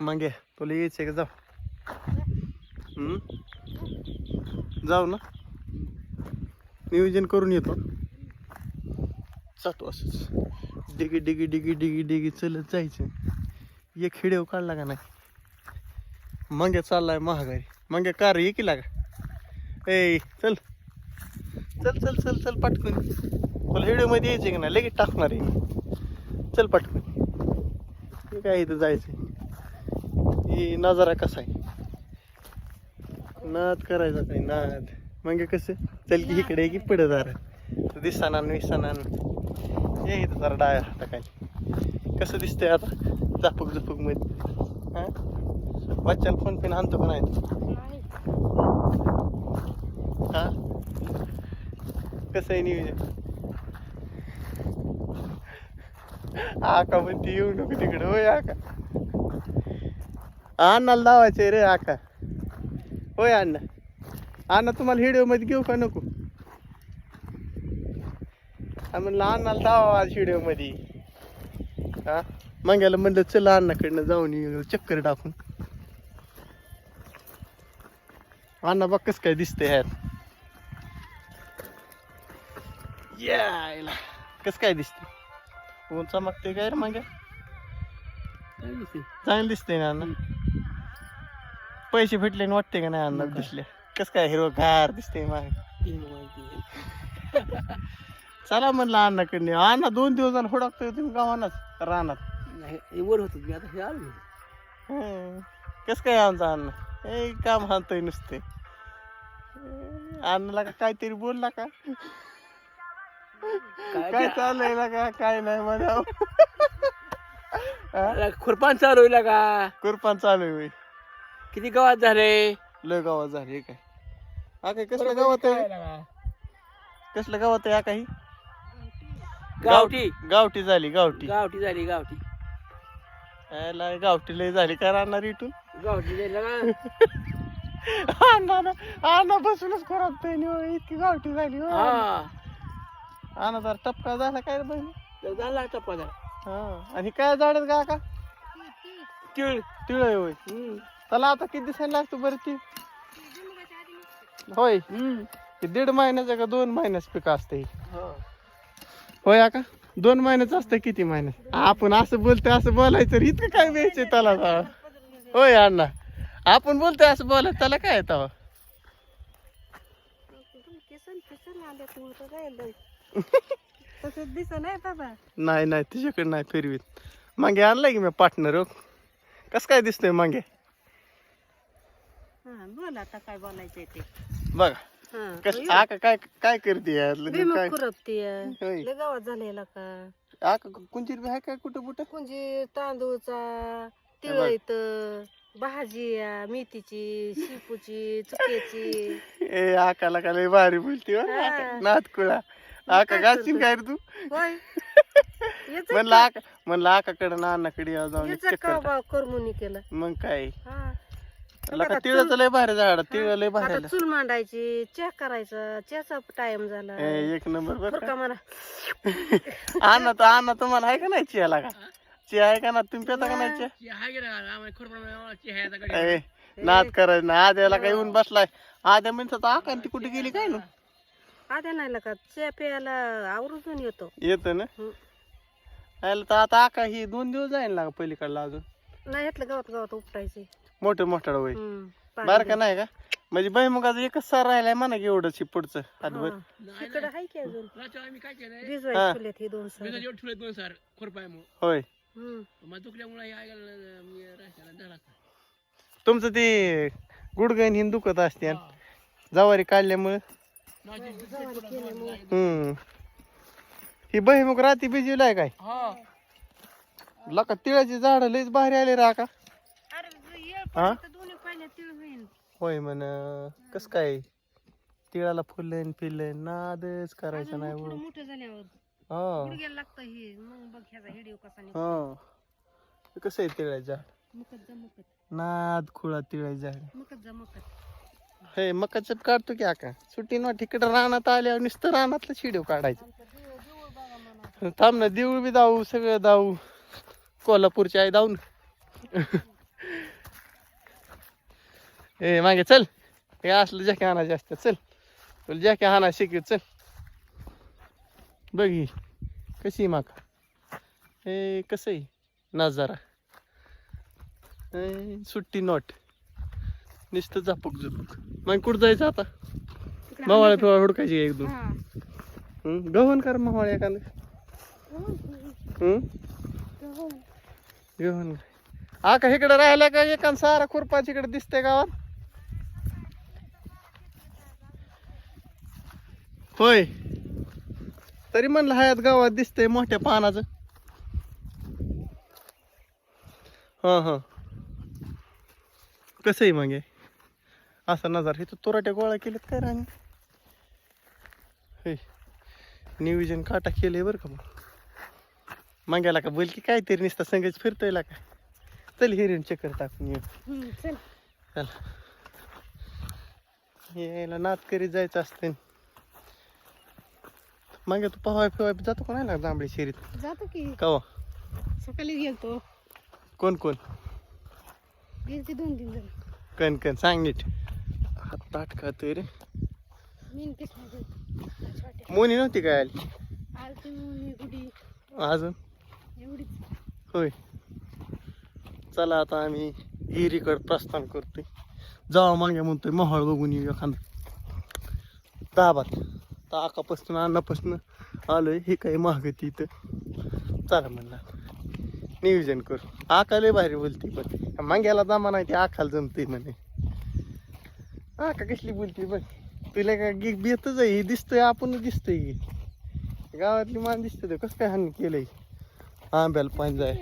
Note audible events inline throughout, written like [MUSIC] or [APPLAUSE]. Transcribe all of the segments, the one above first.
मग ये तुला यायचंय का? जाऊ. जाऊ ना. नियोजन करून येतो. जातो असंच. डिगी डिगी डिगी डिगी डिगी चलत जायचं. एक हिडेव काढला का नाही? मग चाललाय महागारी. मग कार ये की? लागा ए चल. चल चल चल चल पटकून. तुला व्हिडिओमध्ये यायचे का नाही? लगेच टाकणार आहे. चल पटकून. काय इथं जायचं हे नजारा कसा आहे? नाद करायचा काय नाद. मग कसं? चल की इकडे की पुढे जरा. तू दिसताना विसताना हे इथं जरा डाया हाता काय कसं दिसतंय आता? झापूक झुपूकमध्ये. हा? बच्चाला फोन पिन आणतो का नाही? हा? कसं आहे नियोजन? आका म्हणते येऊ नको तिकडे होय आका. अण्णाला लावायचंय रे आका. होय अण्णा. अण्णा तुम्हाला व्हिडिओमध्ये घेऊ का नको? म्हणलं अण्णाला लावा आज व्हिडिओमध्ये. हा? मंग्याला म्हणलं चला अण्णाकडनं जाऊन येऊ चक्कर टाकून. अण्णा बघ कसं काय दिसतंय यार यायला. कसं काय दिसते ऊन चमकते काय रे मग चांगलं दिसते ना अण्णा? पैसे भेटले ना वाटते का नाही अण्णा दिसले? कस काय हिरो घार दिसते मग. चला म्हणलं अण्णाकडे अण्णा दोन दिवस झाला हुडकतोय तुम्ही गावानाच रानात. वर होतो मी आता हे आलो हं. कस काय आमचा अण्णा? ए काम हाणतोय नुसते. अण्णाला का काहीतरी बोलला का? काय चाललंय ना का काय नाही म्हणा खुरपान चालू होईल का कुरपान चालू आहे होय. किती गावात झाले? लय गावात झाली काय? हा काय कसलं गावात आहे? कसलं गावात आहे हा काही? गावठी. गावठी झाली गावठी. गावठी झाली गावठी. याला गावठी लय झाली काय राहणार इथून? गावठी झाली बसूनच खराब इतकी गावठी झाली हो. हा जरा टपका झाला काय रे बहिणी? तर झाला टप्पा झाला हा. आणि काय झाड का का तिळ. तिळ आहे होय. हम्म. त्याला आता किती दिसायला लागतो बरं ती? होय. हे दीड महिन्याचं का दोन महिन्याच पीक असते हा. होय का दोन महिन्याचं असतं किती महिन्यात आपण असं बोलतोय असं बोलायचं इतकं काय द्यायचं त्याला? होय अण्णा. आपण बोलतोय असं बोलायचं त्याला काय येतं नाही नाही तिच्याकडे नाही फिरवीत. मागे आणलाय की मी पार्टनर कस काय दिसतंय मागे? हा बोल आता काय बोलायचंय ते. बघा हा कस आका काय काय करते यार? लगेच काय? होय. गावात झालेला का? आका बी आहे काय कुठं कुठं म्हणजे तांदूळचा बघ. तिळायत भाजी मेथीची शेपूची चुक्याची. ए आकाला का लय भारी बोलती हा. नात कुळा. आका काय गाशीन करतो? काय रे तू? होय. [LAUGHS] म्हणलं आका म्हणलं आकाकडे ना अण्णाकडे या जाऊन एक याचं चक्कर का टाक. बा करमुनी केलं. मग काय? हा. लका तिळाचं लय भारी झाड तिळ लय भारी आता. चूल मांडायची चहा करायचा चहाचा टाइम झाला. ए, एक नंबर बर बरं का? मला? [LAUGHS] अण्णा तर अण्णा तुम्हाला आहे का नाही चियाला का चिया आहे का ना तुम्ही पेता का नाही चिया. ए, नाद करायचं ना आद्याला काय येऊन बसलाय? आद्या म्हणतात आका ती कुठे गेली काय ना? आद्या नाही का चहा प्यायला आवरून येतो. येत ना? हं. यायला तर आता आका ही दोन दिवस जाईल ना पलीकडला अजून. नाही ह्यातलं गावात गावात उपटायचे. मोठं मोठं वय हम्म, पाणी बार का नाही का? म्हणजे भैमुगाचं एकच सार राहिलाय म्हणा की एवढंच हे पुढचं. हातभर. हा. इकडं आहे की अजून? रात्री आम्ही काय केलंय? हा. भिजवायचे ठेवलेत हे दोन मी सर जेवढं ठेवले दोन सार खुरपायमुळे. होय. हम्म. मग दुखल्यामुळे हे ऐकायला मी राहायला झाला तुमचं ते गुडगण हिन दुखत असते जवारी काढल्यामुळे. हम्म. ही भैमुग राती भिजवलाय काय? हा. लका तिळाची झाड लयच भारी आले रा का अरे येळ हा? पडली तर दोन्ही पाहिजे तिळ होईल होय म्हण कस काय? तिळाला फुलन पिलन नादच करायचं नाही थोडं हो. मोठं झाल्यावर. हा. गुडघ्याला लागतं हे. मग बघ ह्याचा व्हिडिओ कसा निघतो. हा. कसं आहे तिळाचं झाड? मुकत जा मुकत नाद खुळा तिळाचं झाड. मुकत जा मुकत हे मकाचं काढतो की आका. सुट्टी ना तिकडं रानात आल्यावर नुसतं रानातलं शिडीव काढायचं. थांब ना देऊळ बी दाऊ सगळं दाऊ कोल्हापूरची आई दाऊ ना ए मागे चल. हे असलं जॅके आणायचे असतात. चल. तुला जॅके आणा शिकव चल. बघ ही. कशी आहे माका? हे कसं आहे? नजारा. सुट्टी नोट. नुसतं झापूक झुपूक. मग कुठं जायचं आता? मावाळ्या फिवाळ्या हुडकायची एक दोन? गव्हाण कर मावाळ्या एखादं. हं? घेऊन आका का इकडे राहिला का? एकान सारा खुरपाच इकडे दिसते गावात. होय. तरी म्हणलं हयात गावात दिसतंय मोठ्या पानाचं. हा हा. कसं आहे मग असा नजार. हे तर तोराट्या गोळा केलेत काय राणी? हे. नियोजन काटा केले बरं का मग? मागायला का बोल की काहीतरी नुसतं संगच फिरतोय ला का? चल हिरीन चक्कर टाकून येऊ चल. चल. यायला नात करीत जायचं असते मागे तू पवाय फिवाय जातो का नाही ना जांभळी शेरीत? जातो की. कवा? सकाळी गेलतो. कोण कोण? गेलते दोन तीन जण. कण कण सांग नीट. हात ताट खातोय रे. मीन नव्हती काय आली? अजून? होय. चला आता आम्ही गिरीकड प्रस्थान करतोय. जावा मागे म्हणतोय मोहळ बघून येऊ एखादा. दाबात ताकापासून अन्नापासून आलोय हे काही महागती इथं चला म्हणला नियोजन करू. आका लय भारी बोलते पण. माग्याला जमा नाही ते आखाला जमते म्हणे. आका कसली बोलते बघ. तुला का गी बेतच आहे हे दिसतंय आपण दिसतंय गावातली मान दिसते कसं काय हानी केलंय? आंब्याला पाणी जाय.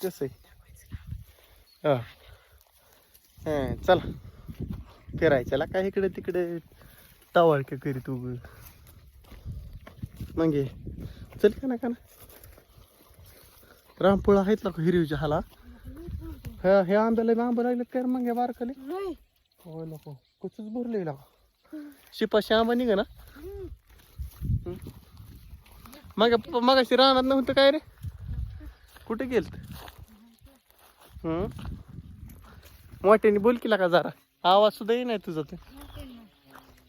कसं आहे? हा. हा चला. फिरायच्याला काय इकडे तिकडे टावाळके करीत उग. मग. चल का ना का ना रामपुळा आहेत ना हिरवीच्या हाला हा हे आंब्याला आंबा लागले काय मग बारकाले? हो नको. कुठच भरले लागा शिपाशी आंबा निघा ना. मग मगाशी रानात नव्हतं काय रे? कुठे गेलत? हम्म मोठ्याने बोल केला का जरा. आवाज सुद्धा ये नाही तुझा ते.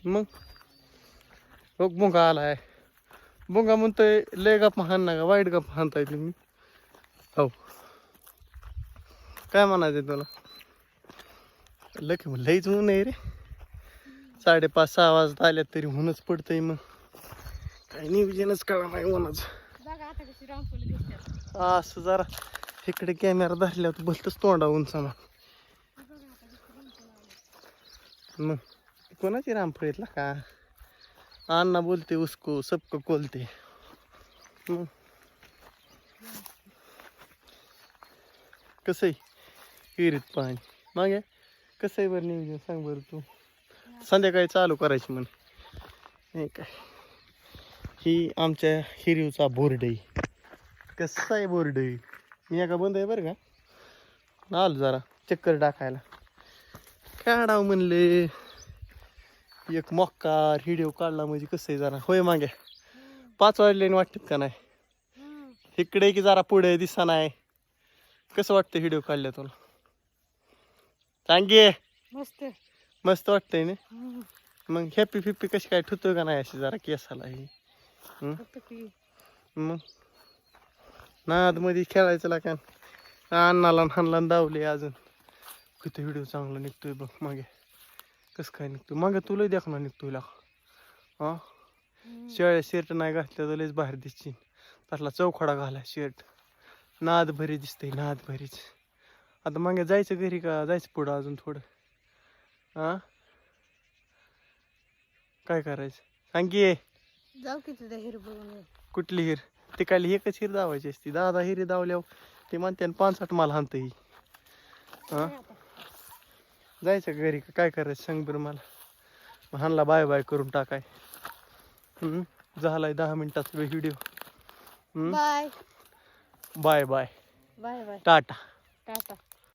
मग? बघ बुंगा आलाय. बुंगा म्हणतोय लय गप हाण ना का वाईट गप हाणताय तुम्ही. हो. काय म्हणायचं तुला? लकी मग लईच ऊन नाही रे. साडेपाच सहा वाजता आल्यात तरी ऊनच पडतंय मग. काय नियोजनच कळा नाही दिसतात. असं जरा इकडे कॅमेरा धरल्यावर भलतच तोंडा उंचा मग कोणाची रामफळ येतला का? अण्णा बोलते उसको सबको कोलते. मग. कसं आहे? विहिरीत पाणी. मागे? कसं आहे बरं नियोजन? सांग बरं तू. संध्याकाळी चालू करायची म्हणे. नाही काय? ही आमच्या हिरीवचा बोर्ड. आहे कसा आहे बोर्ड? आहे मी एका बंद आहे बरं का? आलो जरा चक्कर टाकायला. काढाव म्हणले. एक मक्का हिडिओ काढला म्हणजे कसं आहे जरा? होय मागे. पाच वाजले वाटतात का नाही? इकडे की जरा पुढे दिसा नाही. कसं वाटतं हिडिओ काढल्या तुला? सांगे मस्त मस्त वाटतंय ना? मग हॅपी फिप्पी कशी काय ठुतो का नाही अशी जरा केसाला ही? मग? नादमध्ये खेळायचं लागा अण्णाला हानला दावले अजून. किती व्हिडिओ चांगला निघतोय बघ मागे. कसं काय निघतोय? मागे तुला देखना निघतोय लाख हा? शेळ्या शर्ट नाही घातल्या तर लयच बाहेर दिसची त्यातला चौखडा घाला शर्ट नाद भरी दिसतंय नाद भरीच आता मागे जायचं घरी का? जायचं पुढं अजून थोडं? हा? काय करायचं? सांग की. ये. जाऊ की तुझ्या हिर बघून. कुठली हिर? ते काय एकच हिर दावायची असती. दादा हिरी दावल्यावर ते म्हणते पाच माल हाणतं ही. हा? जायचं घरी? काय करायचं? सांग बरं मला. हाणला बाय बाय करून टाकाय. हम्म, झालाय दहा मिनिटाचा video. Bye. Bye bye. Bye bye. Tata. Tata.